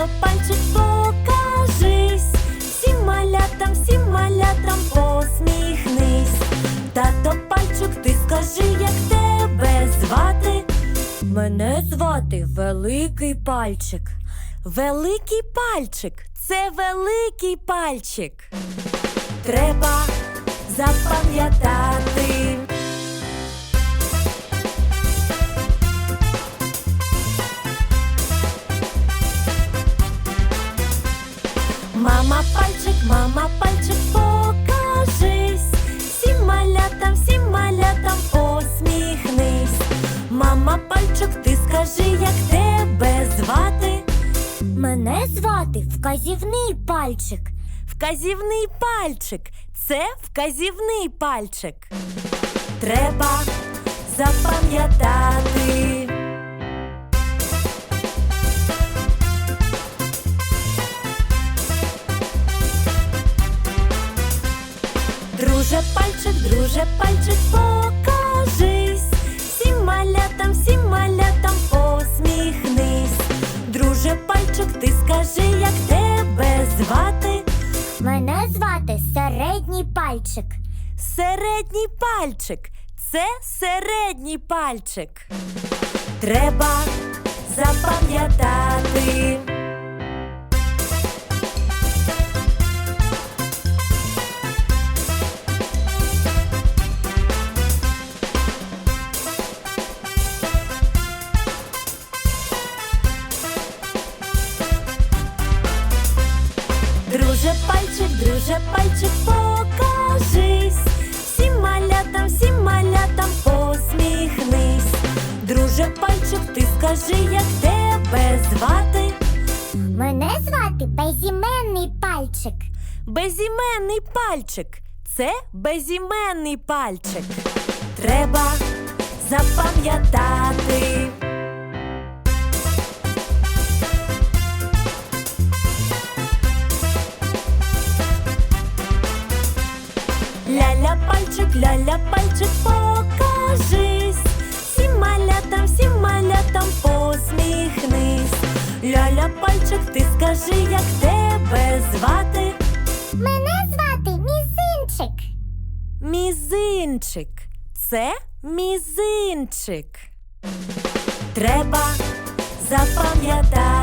то пальчик покажись, всім малятам, всім малятам посміхнись, Тато пальчик, ти скажи, як тебе звати. Мене звати Великий пальчик. Великий пальчик, це великий пальчик. Треба мама пальчик, покажись. Всім малятам, всім малятам посміхнись. Мама пальчик, ти скажи, як тебе звати? Мене звати вказівний пальчик. Вказівний пальчик це вказівний пальчик. Треба запам'ятати. Друже пальчик, друже пальчик, покажись. Всім малятам, всім малятам посміхнись. Друже пальчик, ти скажи, як тебе звати? Мене звати середній пальчик. Середній пальчик це середній пальчик. Треба запам'ятати. Друже пальчик, друже пальчик, покажись. Всім малятам, всім малятам посміхнись. Друже пальчик, ти скажи, як тебе звати? Мене звати безіменний пальчик. Безіменний пальчик. Це безіменний пальчик. Треба запам'ятати. Ляля пальчик, ляля пальчик, покажись. Всім малятам, всім малятам посміхнись. Ляля пальчик, ти скажи, як тебе звати? Мене звати мізинчик. Мізинчик. Це мізинчик. Треба запам'ятати.